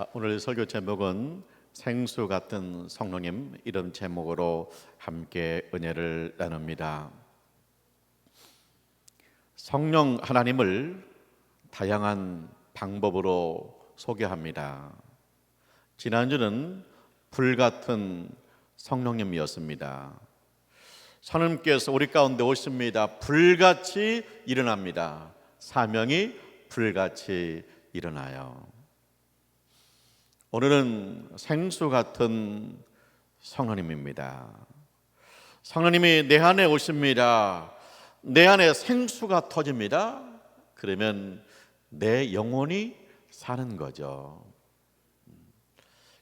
아, 오늘 설교 제목은 생수 같은 성령님 이런 제목으로 함께 은혜를 나눕니다. 성령 하나님을 다양한 방법으로 소개합니다. 지난주는 불 같은 성령님이었습니다. 하나님께서 우리 가운데 오십니다. 불같이 일어납니다. 사명이 불같이 일어나요. 오늘은 생수 같은 성령님입니다. 성령님이 내 안에 오십니다. 내 안에 생수가 터집니다. 그러면 내 영혼이 사는 거죠.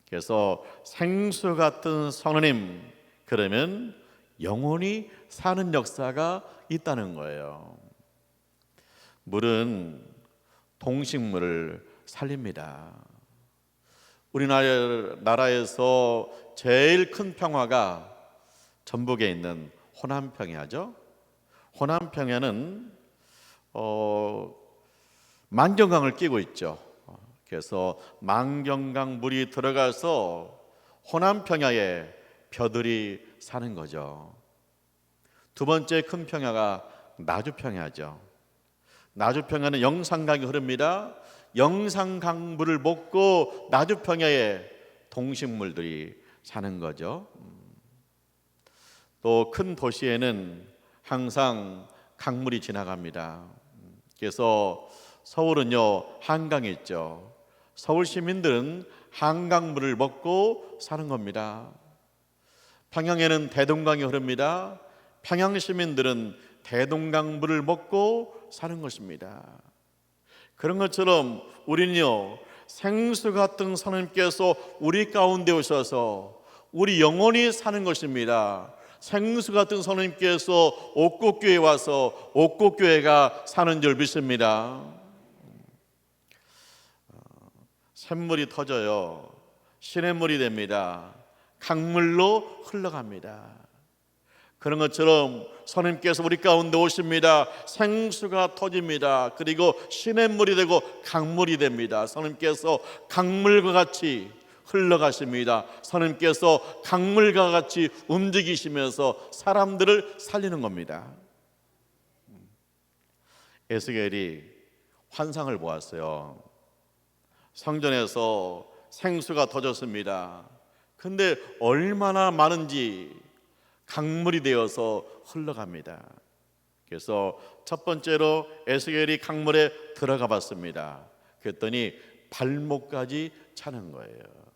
그래서 생수 같은 성령님 그러면 영혼이 사는 역사가 있다는 거예요. 물은 동식물을 살립니다. 우리나라에서 제일 큰 평화가 전북에 있는 호남 평야죠. 호남 평야는 어, 만경강을 끼고 있죠. 그래서 만경강 물이 들어가서 호남 평야에 벼들이 사는 거죠. 두 번째 큰 평야가 나주 평야죠. 나주 평야는 영산강이 흐릅니다. 영산강 물을 먹고 나주 평야에 동식물들이 사는 거죠. 또 큰 도시에는 항상 강물이 지나갑니다. 그래서 서울은요 한강이 있죠. 서울 시민들은 한강물을 먹고 사는 겁니다. 평양에는 대동강이 흐릅니다. 평양 시민들은 대동강물을 먹고 사는 것입니다. 그런 것처럼 우리는요 생수 같은 하나님께서 우리 가운데 오셔서 우리 영혼이 사는 것입니다. 생수 같은 선생님께서 옥곡교회 와서 옥곡교회가 사는 줄 믿습니다. 샘물이 터져요. 시냇물이 됩니다. 강물로 흘러갑니다. 그런 것처럼 선생님께서 우리 가운데 오십니다. 생수가 터집니다. 그리고 시냇물이 되고 강물이 됩니다. 선생님께서 강물과 같이 흘러가십니다. 선생님께서 강물과 같이 움직이시면서 사람들을 살리는 겁니다. 에스겔이 환상을 보았어요. 성전에서 생수가 터졌습니다. 근데 얼마나 많은지 강물이 되어서 흘러갑니다. 그래서 첫 번째로 에스겔이 강물에 들어가 봤습니다. 그랬더니 발목까지 차는 거예요.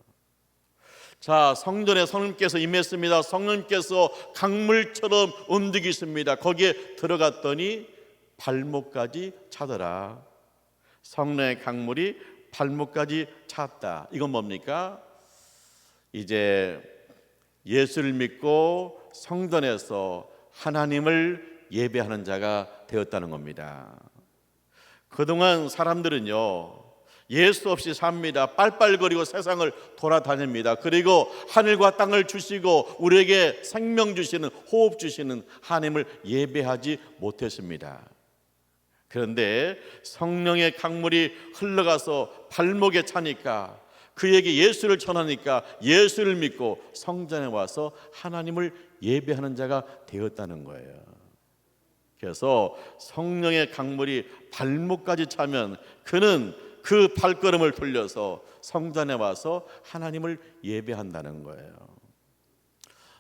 자, 성전에 성령께서 임했습니다. 성령께서 강물처럼 움직이십니다. 거기에 들어갔더니 발목까지 차더라. 성령의 강물이 발목까지 찼다. 이건 뭡니까? 이제 예수를 믿고 성전에서 하나님을 예배하는 자가 되었다는 겁니다. 그동안 사람들은요, 예수 없이 삽니다. 빨빨거리고 세상을 돌아다닙니다. 그리고 하늘과 땅을 주시고 우리에게 생명 주시는 호흡 주시는 하나님을 예배하지 못했습니다. 그런데 성령의 강물이 흘러가서 발목에 차니까 그에게 예수를 전하니까 예수를 믿고 성전에 와서 하나님을 예배하는 자가 되었다는 거예요. 그래서 성령의 강물이 발목까지 차면 그는 그 발걸음을 돌려서 성전에 와서 하나님을 예배한다는 거예요.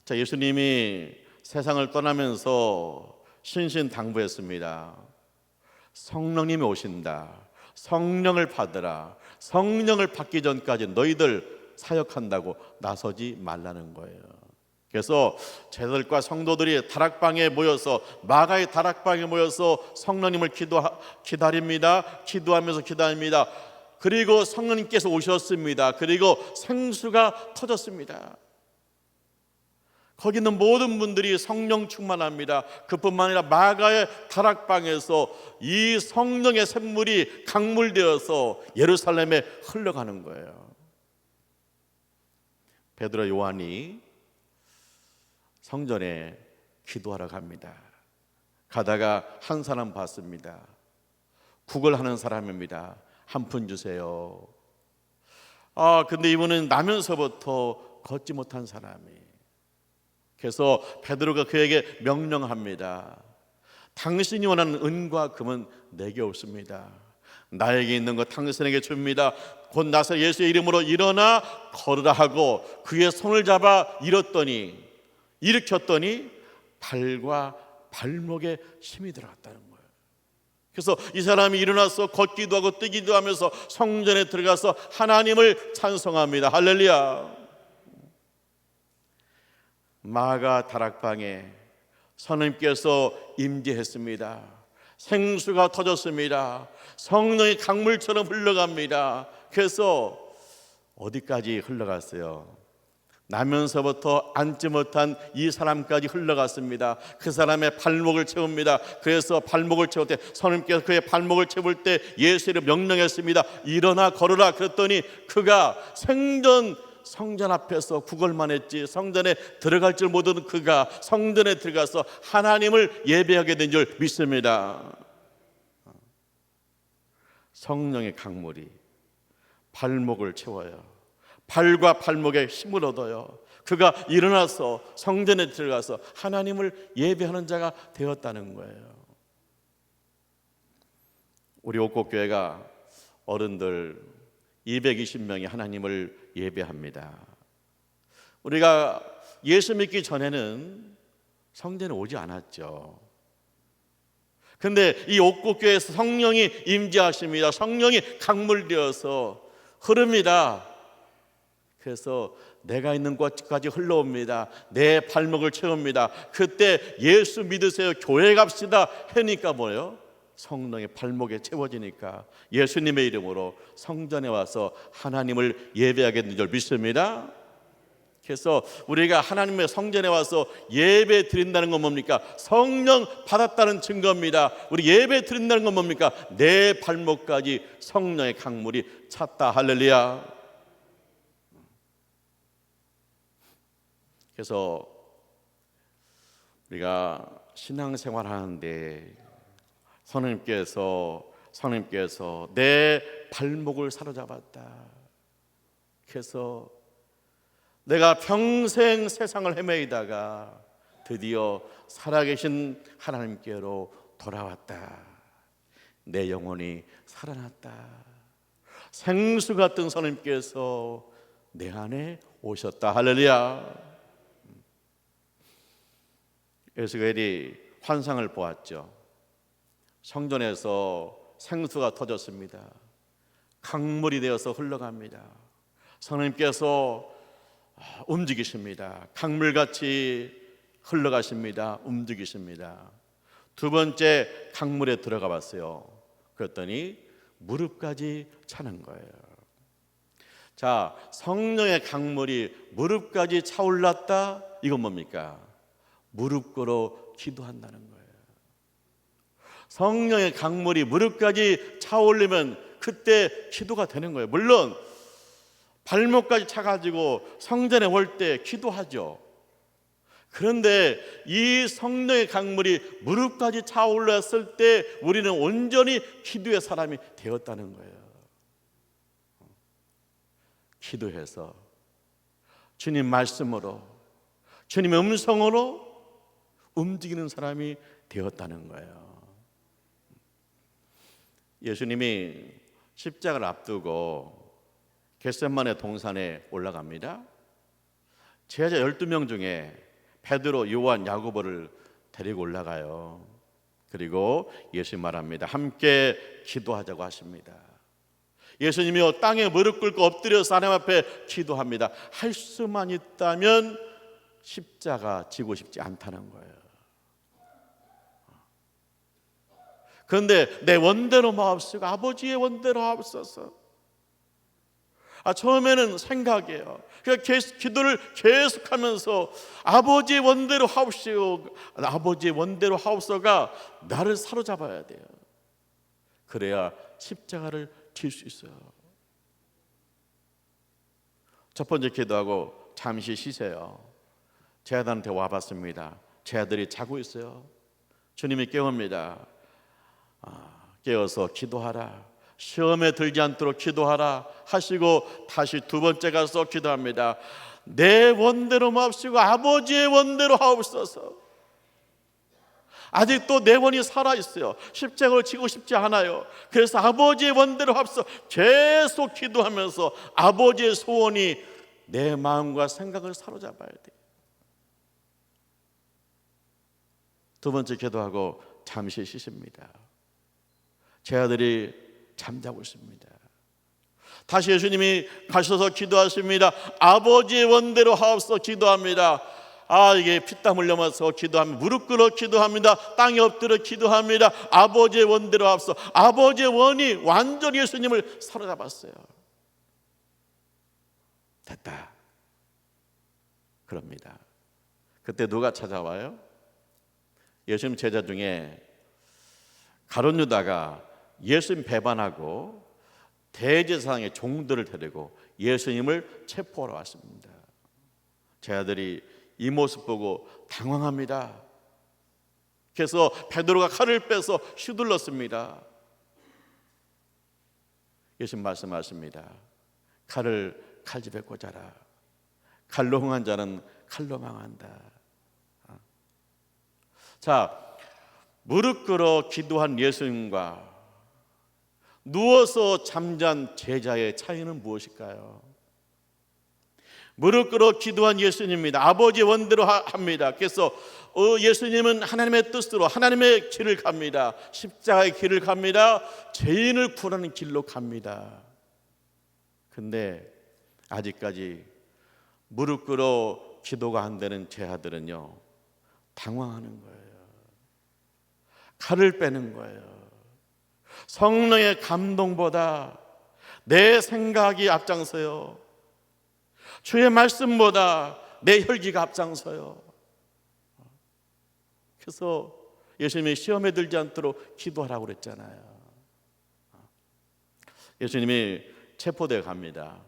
자, 예수님이 세상을 떠나면서 신신당부했습니다. 성령님이 오신다. 성령을 받으라. 성령을 받기 전까지 너희들 사역한다고 나서지 말라는 거예요. 그래서 제들과 성도들이 다락방에 모여서 마가의 다락방에 모여서 성령님을 기도 기다립니다. 기도하면서 기다립니다. 그리고 성령님께서 오셨습니다. 그리고 생수가 터졌습니다. 거기 있는 모든 분들이 성령 충만합니다. 그뿐만 아니라 마가의 다락방에서 이 성령의 샘물이 강물되어서 예루살렘에 흘러가는 거예요. 베드로 요한이 성전에 기도하러 갑니다. 가다가 한 사람 봤습니다. 구걸하는 사람입니다. 한 푼 주세요. 아, 근데 이분은 나면서부터 걷지 못한 사람이. 그래서 베드로가 그에게 명령합니다. 당신이 원하는 은과 금은 내게 없습니다. 나에게 있는 것 당신에게 줍니다. 곧 나서 예수의 이름으로 일어나 걸으라 하고 그의 손을 잡아 일었더니 일으켰더니 발과 발목에 힘이 들어갔다는 거예요. 그래서 이 사람이 일어나서 걷기도 하고 뛰기도 하면서 성전에 들어가서 하나님을 찬송합니다. 할렐루야. 마가 다락방에 선생님께서 임재했습니다. 생수가 터졌습니다. 성령이 강물처럼 흘러갑니다. 그래서 어디까지 흘러갔어요? 나면서부터 앉지 못한 이 사람까지 흘러갔습니다. 그 사람의 발목을 채웁니다. 그래서 발목을 채울 때 선생님께서 그의 발목을 채울 때 예수를 명령했습니다. 일어나 걸어라. 그랬더니 그가 생전 성전 앞에서 구걸만 했지 성전에 들어갈 줄 모르는 그가 성전에 들어가서 하나님을 예배하게 된 줄 믿습니다. 성령의 강물이 발목을 채워요. 발과 발목에 힘을 얻어요. 그가 일어나서 성전에 들어가서 하나님을 예배하는 자가 되었다는 거예요. 우리 옥곡교회가 어른들 220명이 하나님을 예배합니다. 우리가 예수 믿기 전에는 성전에 오지 않았죠. 근데 이 옥곡교회에서 성령이 임재하십니다. 성령이 강물되어서 흐릅니다. 그래서 내가 있는 곳까지 흘러옵니다. 내 발목을 채웁니다. 그때 예수 믿으세요. 교회 갑시다. 하니까 뭐예요? 성령의 발목에 채워지니까 예수님의 이름으로 성전에 와서 하나님을 예배하게 된 줄 믿습니다. 그래서 우리가 하나님의 성전에 와서 예배 드린다는 건 뭡니까? 성령 받았다는 증거입니다. 우리 예배 드린다는 건 뭡니까? 내 발목까지 성령의 강물이 찼다. 할렐루야. 그래서 우리가 신앙생활 하는데 선생님께서 선생님께서 내 발목을 사로잡았다. 그래서 내가 평생 세상을 헤매이다가 드디어 살아계신 하나님께로 돌아왔다. 내 영혼이 살아났다. 생수 같은 선생님께서 내 안에 오셨다. 할렐루야. 에스겔이 환상을 보았죠. 성전에서 생수가 터졌습니다. 강물이 되어서 흘러갑니다. 성령님께서 움직이십니다. 강물같이 흘러가십니다. 움직이십니다. 두 번째 강물에 들어가 봤어요. 그랬더니 무릎까지 차는 거예요. 자, 성령의 강물이 무릎까지 차올랐다. 이건 뭡니까? 무릎 꿇어 기도한다는 거예요. 성령의 강물이 무릎까지 차올리면 그때 기도가 되는 거예요. 물론 발목까지 차가지고 성전에 올 때 기도하죠. 그런데 이 성령의 강물이 무릎까지 차올랐을 때 우리는 온전히 기도의 사람이 되었다는 거예요. 기도해서 주님 말씀으로 주님의 음성으로 움직이는 사람이 되었다는 거예요. 예수님이 십자가를 앞두고 겟셋만의 동산에 올라갑니다. 제자 12명 중에 베드로, 요한, 야고보를 데리고 올라가요. 그리고 예수님 말합니다. 함께 기도하자고 하십니다. 예수님이 땅에 무릎 꿇고 엎드려서 하나님 앞에 기도합니다. 할 수만 있다면 십자가 지고 싶지 않다는 거예요. 그런데 내 원대로 마옵시고 아버지의 원대로 하옵소서. 아 처음에는 생각이에요. 그러니까 계속, 기도를 계속하면서 아버지의 원대로 하옵시오. 아버지의 원대로 하옵소가 나를 사로잡아야 돼요. 그래야 십자가를 질 수 있어요. 첫 번째 기도하고 잠시 쉬세요. 제 아들한테 와봤습니다. 제 아들이 자고 있어요. 주님이 깨웁니다. 아, 깨어서 기도하라. 시험에 들지 않도록 기도하라 하시고 다시 두 번째 가서 기도합니다. 내 원대로 마옵시고 아버지의 원대로 하옵소서. 아직도 내 원이 살아 있어요. 십자가를 지고 싶지 않아요. 그래서 아버지의 원대로 합서 계속 기도하면서 아버지의 소원이 내 마음과 생각을 사로잡아야 돼. 두 번째 기도하고 잠시 쉬십니다. 제 아들이 잠자고 있습니다. 다시 예수님이 가셔서 기도하십니다. 아버지의 원대로 하옵소 기도합니다. 아 이게 피땀 흘려면서 기도합니다. 무릎 꿇어 기도합니다. 땅에 엎드려 기도합니다. 아버지의 원대로 하옵소. 아버지의 원이 완전히 예수님을 사로잡았어요. 됐다. 그럽니다. 그때 누가 찾아와요? 예수님 제자 중에 가론 유다가 예수님 배반하고 대제사장의 종들을 데리고 예수님을 체포하러 왔습니다. 제 아들이 이 모습 보고 당황합니다. 그래서 베드로가 칼을 빼서 휘둘렀습니다. 예수님 말씀하십니다. 칼을 칼집에 꽂아라. 칼로 흥한 자는 칼로 망한다. 자, 무릎 꿇어 기도한 예수님과 누워서 잠잔 제자의 차이는 무엇일까요? 무릎 꿇어 기도한 예수님입니다. 아버지 원대로 합니다. 그래서 어, 예수님은 하나님의 뜻으로 하나님의 길을 갑니다. 십자가의 길을 갑니다. 죄인을 구하는 길로 갑니다. 근데 아직까지 무릎 꿇어 기도가 안 되는 제 아들은요 당황하는 거예요. 칼을 빼는 거예요. 성령의 감동보다 내 생각이 앞장서요. 주의 말씀보다 내 혈기가 앞장서요. 그래서 예수님이 시험에 들지 않도록 기도하라고 그랬잖아요. 예수님이 체포돼 갑니다.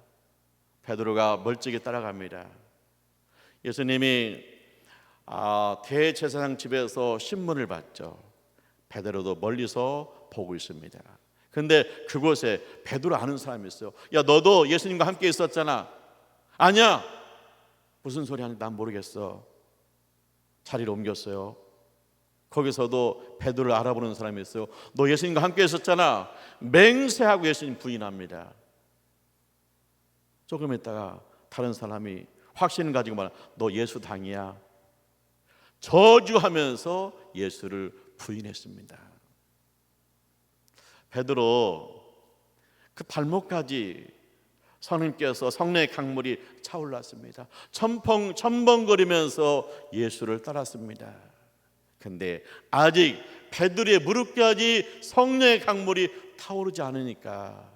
베드로가 멀찍이 따라갑니다. 예수님이 아, 대제사장 집에서 신문을 받죠. 베드로도 멀리서 보고 있습니다. 근데 그곳에 베드로 아는 사람이 있어요. 야, 너도 예수님과 함께 있었잖아. 아니야. 무슨 소리 하는지 난 모르겠어. 자리를 옮겼어요. 거기서도 베드로를 알아보는 사람이 있어요. 너 예수님과 함께 있었잖아. 맹세하고 예수님 부인합니다. 조금 있다가 다른 사람이 확신을 가지고 말하 너 예수 당이야. 저주하면서 예수를 부인했습니다. 베드로 그 발목까지 성님께서 성령의 강물이 차올랐습니다. 첨펑 첨벙거리면서 예수를 따랐습니다. 근데 아직 베드로의 무릎까지 성령의 강물이 타오르지 않으니까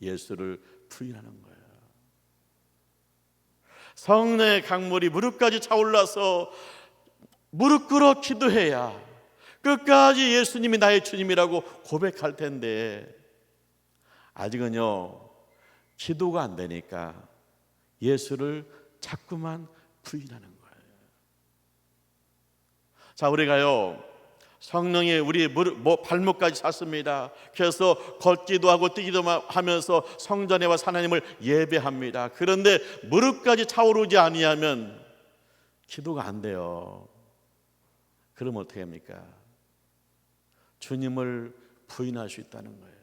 예수를 부인하는 거예요. 성령의 강물이 무릎까지 차올라서 무릎 꿇어 기도해야 끝까지 예수님이 나의 주님이라고 고백할 텐데 아직은요 기도가 안 되니까 예수를 자꾸만 부인하는 거예요. 자 우리가요 성령이 우리 뭐 발목까지 찼습니다. 그래서 걷기도 하고 뛰기도 하면서 성전에 와 하나님을 예배합니다. 그런데 무릎까지 차오르지 아니하면 기도가 안 돼요. 그럼 어떻게 합니까? 주님을 부인할 수 있다는 거예요.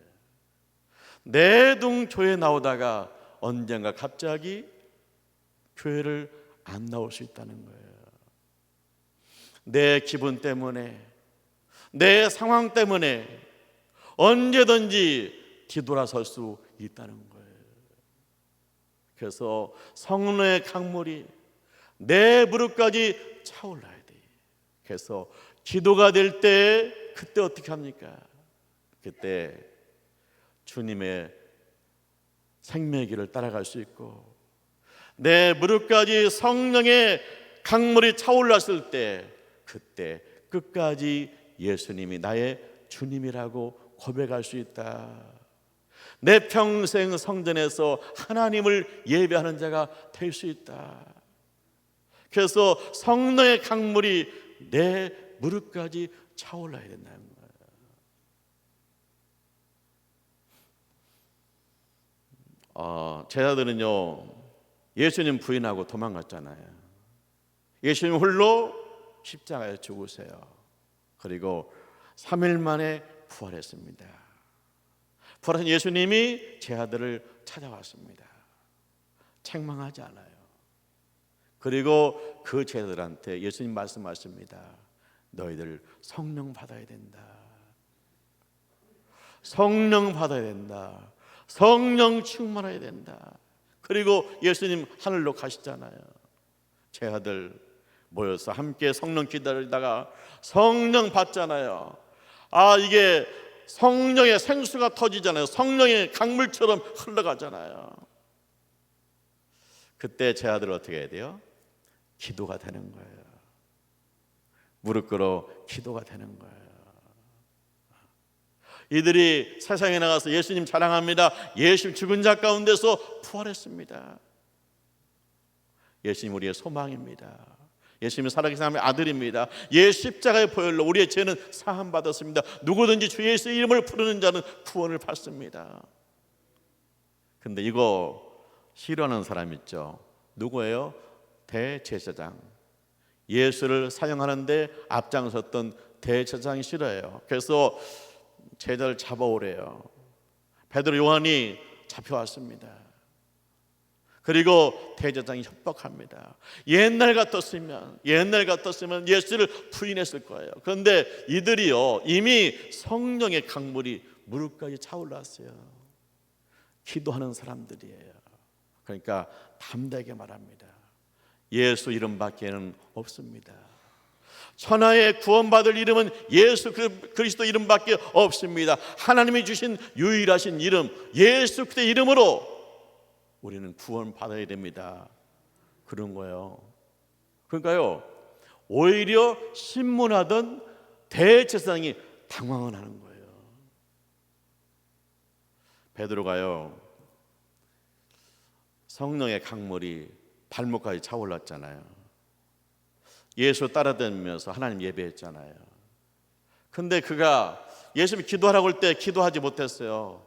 내둥 교회 나오다가 언젠가 갑자기 교회를 안 나올 수 있다는 거예요. 내 기분 때문에 내 상황 때문에 언제든지 뒤돌아설 수 있다는 거예요. 그래서 성령의 강물이 내 무릎까지 차올라야 돼. 그래서 기도가 될 때 그때 어떻게 합니까? 그때 주님의 생명의 길을 따라갈 수 있고 내 무릎까지 성령의 강물이 차올랐을 때 그때 끝까지 예수님이 나의 주님이라고 고백할 수 있다. 내 평생 성전에서 하나님을 예배하는 자가 될 수 있다. 그래서 성령의 강물이 내 무릎까지 차올라야 된다는 거예요. 어, 제자들은요 예수님 부인하고 도망갔잖아요. 예수님 홀로 십자가에 죽으세요. 그리고 3일 만에 부활했습니다. 부활한 예수님이 제 아들을 찾아왔습니다. 책망하지 않아요. 그리고 그 제자들한테 예수님 말씀하십니다. 너희들 성령 받아야 된다. 성령 받아야 된다. 성령 충만해야 된다. 그리고 예수님 하늘로 가시잖아요. 제 아들 모여서 함께 성령 기다리다가 성령 받잖아요. 아 이게 성령의 생수가 터지잖아요. 성령의 강물처럼 흘러가잖아요. 그때 제 아들 어떻게 해야 돼요? 기도가 되는 거예요. 무릎 꿇어 기도가 되는 거예요. 이들이 세상에 나가서 예수님 자랑합니다. 예수님 죽은 자 가운데서 부활했습니다. 예수님 우리의 소망입니다. 예수님은 살아계신 하나님의 아들입니다. 예 십자가의 보혈로 우리의 죄는 사함 받았습니다. 누구든지 주 예수 이름을 부르는 자는 구원을 받습니다. 근데 이거 싫어하는 사람 있죠. 누구예요? 대제사장. 예수를 사용하는데 앞장섰던 대제사장이 싫어해요. 그래서 제자를 잡아오래요. 베드로 요한이 잡혀왔습니다. 그리고 대제장이 협박합니다. 옛날 같았으면 옛날 같았으면 예수를 부인했을 거예요. 그런데 이들이요 이미 성령의 강물이 무릎까지 차올랐어요. 기도하는 사람들이에요. 그러니까 담대하게 말합니다. 예수 이름밖에는 없습니다. 천하의 구원받을 이름은 예수 그리스도 이름밖에 없습니다. 하나님이 주신 유일하신 이름 예수 그리스도 이름으로 우리는 구원 받아야 됩니다. 그런 거예요. 그러니까요. 오히려 신문하던 대제사장이 당황을 하는 거예요. 베드로가요. 성령의 강물이 발목까지 차올랐잖아요. 예수 따라다니면서 하나님 예배했잖아요. 근데 그가 예수님 기도하라고 할 때 기도하지 못했어요.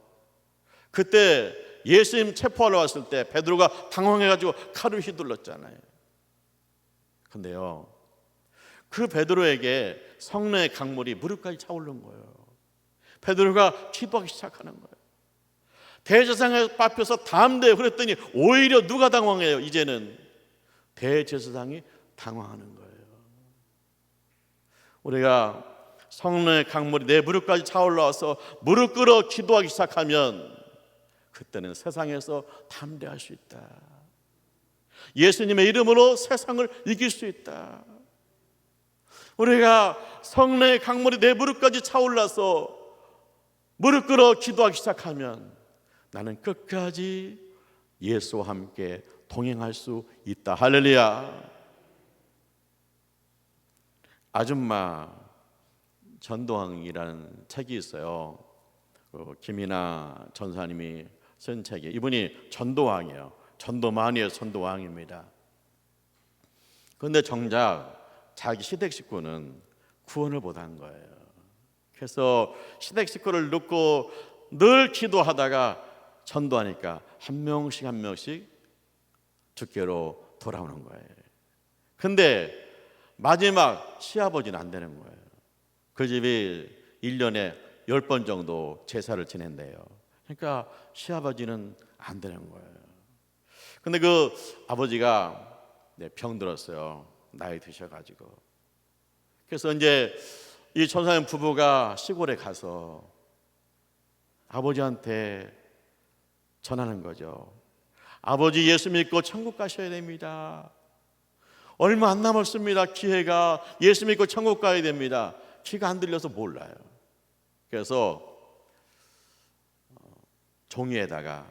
그때 예수님 체포하러 왔을 때 베드로가 당황해가지고 칼을 휘둘렀잖아요. 근데요, 그 베드로에게 성령의 강물이 무릎까지 차오른 거예요. 베드로가 기도하기 시작하는 거예요. 대제사장에 앞에서 담대해 그랬더니 오히려 누가 당황해요? 이제는 대제사장이 당황하는 거예요. 우리가 성령의 강물이 내 무릎까지 차올라와서 무릎 꿇어 기도하기 시작하면 그때는 세상에서 담대할 수 있다. 예수님의 이름으로 세상을 이길 수 있다. 우리가 성령의 강물이 내 무릎까지 차올라서 무릎 꿇어 기도하기 시작하면 나는 끝까지 예수와 함께 동행할 수 있다. 할렐루야. 아줌마 전도왕이라는 책이 있어요. 그 김이나 전사님이 쓴 책이 이분이 전도왕이에요. 전도만이에요. 전도왕입니다. 그런데 정작 자기 시댁 식구는 구원을 못한 거예요. 그래서 시댁 식구를 놓고 늘 기도하다가 전도하니까 한 명씩 한 명씩 주께로 돌아오는 거예요. 근데 마지막 시아버지는 안 되는 거예요. 그 집이 1년에 10번 정도 제사를 지낸대요. 그러니까 시아버지는 안 되는 거예요. 근데 그 아버지가 네, 병 들었어요. 나이 드셔가지고. 그래서 이제 이 천사님 부부가 시골에 가서 아버지한테 전하는 거죠. 아버지 예수 믿고 천국 가셔야 됩니다. 얼마 안 남았습니다. 기회가 예수 믿고 천국 가야 됩니다. 귀가 안 들려서 몰라요. 그래서 종이에다가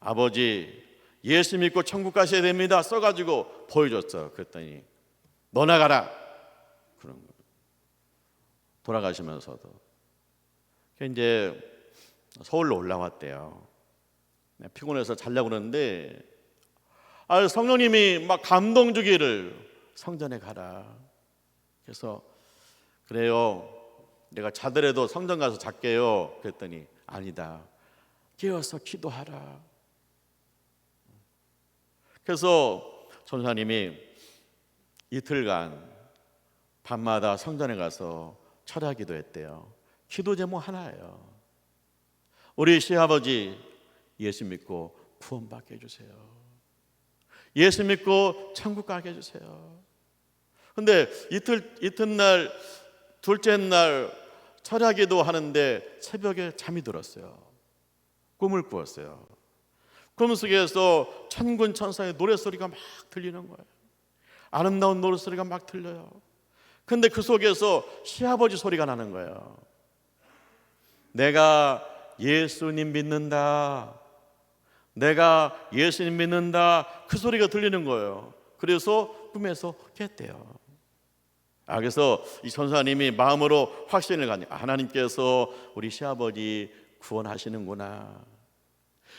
아버지 예수 믿고 천국 가셔야 됩니다. 써가지고 보여줬어. 그랬더니 너 나가라. 그런 거. 돌아가시면서도 이제 서울로 올라왔대요. 네, 피곤해서 자려고 그러는데 아, 성령님이 막 감동 주기를 성전에 가라. 그래서 그래요. 내가 자더라도 성전 가서 잘게요. 그랬더니 아니다. 깨어서 기도하라. 그래서 전사님이 이틀간 밤마다 성전에 가서 철야 기도했대요. 기도 제목 하나예요. 우리 시아버지 예수 믿고 구원받게 해주세요. 예수 믿고 천국 가게 해주세요. 근데 이틀 이튿날 둘째 날 철야기도 하는데 새벽에 잠이 들었어요. 꿈을 꾸었어요. 꿈 속에서 천군 천사의 노래 소리가 막 들리는 거예요. 아름다운 노래 소리가 막 들려요. 근데 그 속에서 시아버지 소리가 나는 거예요. 내가 예수님 믿는다. 내가 예수님 믿는다. 그 소리가 들리는 거예요. 그래서 꿈에서 깼대요. 아, 그래서 이 선사님이 마음으로 확신을 가니 아, 하나님께서 우리 시아버지 구원하시는구나.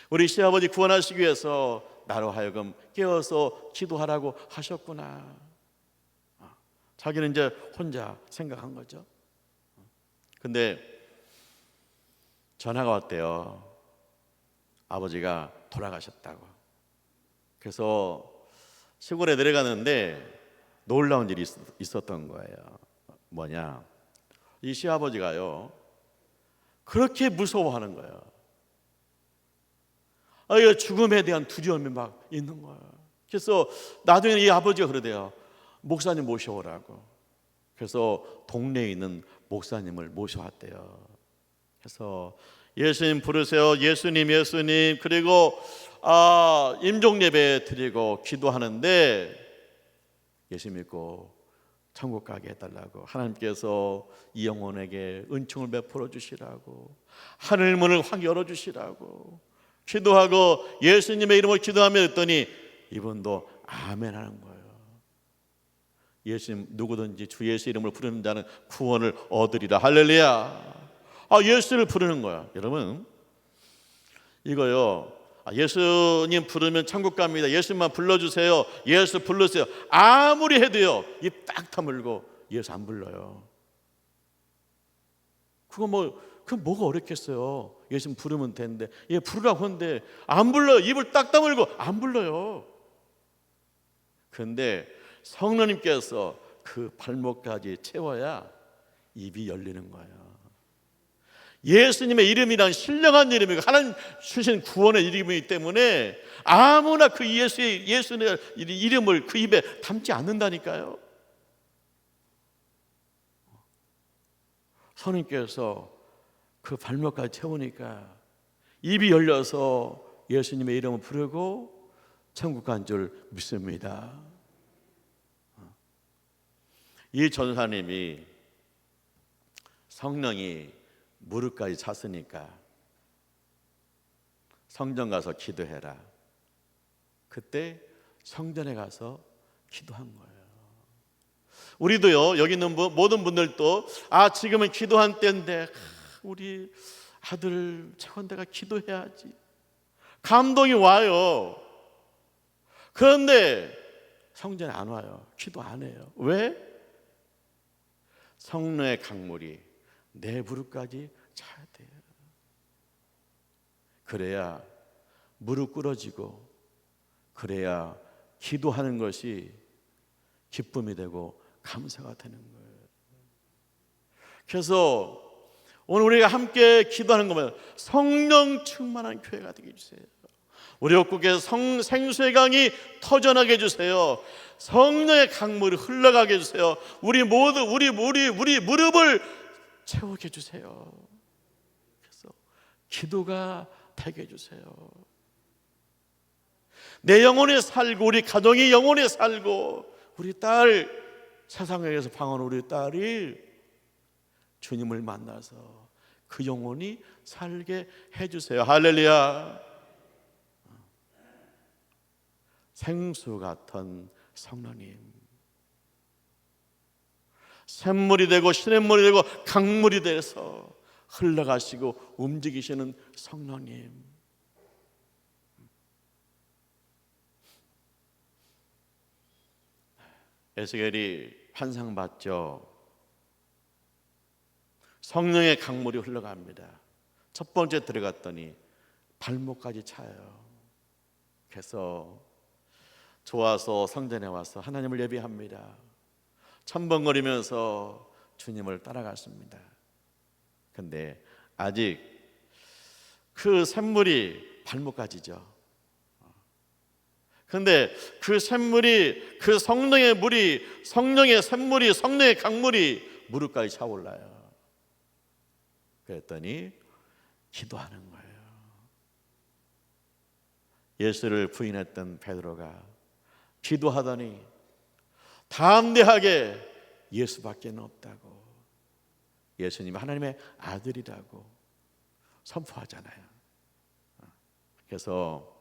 우리 시아버지 구원하시기 위해서 나로 하여금 깨어서 기도하라고 하셨구나. 아, 자기는 이제 혼자 생각한 거죠. 근데 전화가 왔대요. 아버지가 돌아가셨다고. 그래서 시골에 내려가는데 놀라운 일이 있었던 거예요. 뭐냐? 이 시아버지가요. 그렇게 무서워하는 거예요. 아, 이 죽음에 대한 두려움이 막 있는 거예요. 그래서 나중에 이 아버지가 그러대요. 목사님 모셔오라고. 그래서 동네에 있는 목사님을 모셔왔대요. 그래서 예수님 부르세요. 예수님, 예수님. 그리고 아, 임종 예배 드리고 기도하는데 예수 믿고 천국 가게 해달라고 하나님께서 이 영혼에게 은총을 베풀어 주시라고 하늘 문을 확 열어 주시라고 기도하고 예수님의 이름으로 기도하며 했더니 이분도 아멘 하는 거예요. 예수님 누구든지 주 예수 이름을 부르는 자는 구원을 얻으리라 할렐루야. 아 예수를 부르는 거야. 여러분 이거요. 아, 예수님 부르면 천국 갑니다. 예수님만 불러주세요. 예수 불러주세요. 아무리 해도요. 입 딱 다물고 예수 안 불러요. 그거 뭐, 그 뭐가 어렵겠어요. 예수님 부르면 되는데. 예, 부르라고 하는데 안 불러요. 입을 딱 다물고 안 불러요. 근데 성령님께서 그 발목까지 채워야 입이 열리는 거예요. 예수님의 이름이란 신령한 이름이고 하나님 주신 구원의 이름이기 때문에 아무나 그 예수의 예수의 이름을 그 입에 담지 않는다니까요. 선님께서 그 발목까지 채우니까 입이 열려서 예수님의 이름을 부르고 천국 간 줄 믿습니다. 이 전사님이 성령이 무릎까지 찼으니까 성전 가서 기도해라. 그때 성전에 가서 기도한 거예요. 우리도요 여기 있는 모든 분들도 아 지금은 기도한 때인데 우리 아들 차원대가 기도해야지 감동이 와요. 그런데 성전에 안 와요. 기도 안 해요. 왜? 성령의 강물이 내 무릎까지. 그래야 무릎 꿇어지고 그래야 기도하는 것이 기쁨이 되고 감사가 되는 거예요. 그래서 오늘 우리가 함께 기도하는 거면 성령 충만한 교회가 되게 해주세요. 우리 옥국에 성, 생수의 강이 터져나게 해주세요. 성령의 강물이 흘러가게 해주세요. 우리 모두 우리 우리 우리 무릎을 채우게 해주세요. 그래서 기도가 되게 해주세요. 내 영혼에 살고 우리 가정이 영혼에 살고 우리 딸 세상에서 방언 우리 딸이 주님을 만나서 그 영혼이 살게 해주세요. 할렐루야. 생수 같은 성령님. 샘물이 되고 시냇물이 되고 강물이 돼서 흘러가시고 움직이시는 성령님. 에스겔이 환상 봤죠. 성령의 강물이 흘러갑니다. 첫 번째 들어갔더니 발목까지 차요. 그래서 좋아서 성전에 와서 하나님을 예배합니다. 천번거리면서 주님을 따라갔습니다. 근데 아직 그 샘물이 발목까지죠. 근데 그 샘물이 그 성령의 물이 성령의 샘물이 성령의 강물이 무릎까지 차올라요. 그랬더니 기도하는 거예요. 예수를 부인했던 베드로가 기도하더니 담대하게 예수밖에 없다고 예수님 하나님의 아들이라고 선포하잖아요. 그래서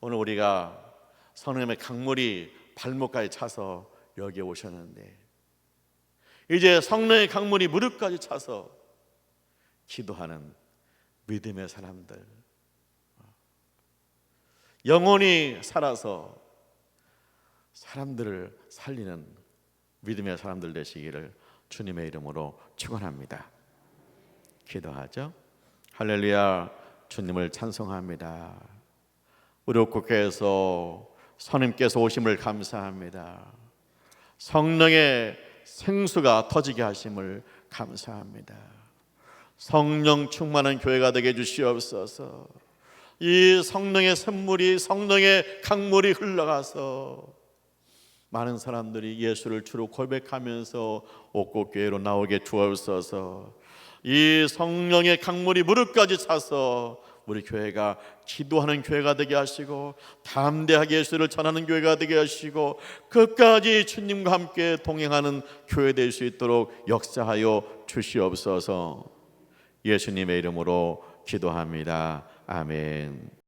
오늘 우리가 성령의 강물이 발목까지 차서 여기 오셨는데 이제 성령의 강물이 무릎까지 차서 기도하는 믿음의 사람들 영혼이 살아서 사람들을 살리는 믿음의 사람들 되시기를 주님의 이름으로 축원합니다. 기도하죠. 할렐루야 주님을 찬송합니다. 우리 옥국교에서 선님께서 오심을 감사합니다. 성령의 생수가 터지게 하심을 감사합니다. 성령 충만한 교회가 되게 주시옵소서. 이 성령의 샘물이 성령의 강물이 흘러가서 많은 사람들이 예수를 주로 고백하면서 옥곡교회로 나오게 주옵소서. 이 성령의 강물이 무릎까지 차서 우리 교회가 기도하는 교회가 되게 하시고 담대하게 예수를 전하는 교회가 되게 하시고 끝까지 주님과 함께 동행하는 교회 될 수 있도록 역사하여 주시옵소서. 예수님의 이름으로 기도합니다. 아멘.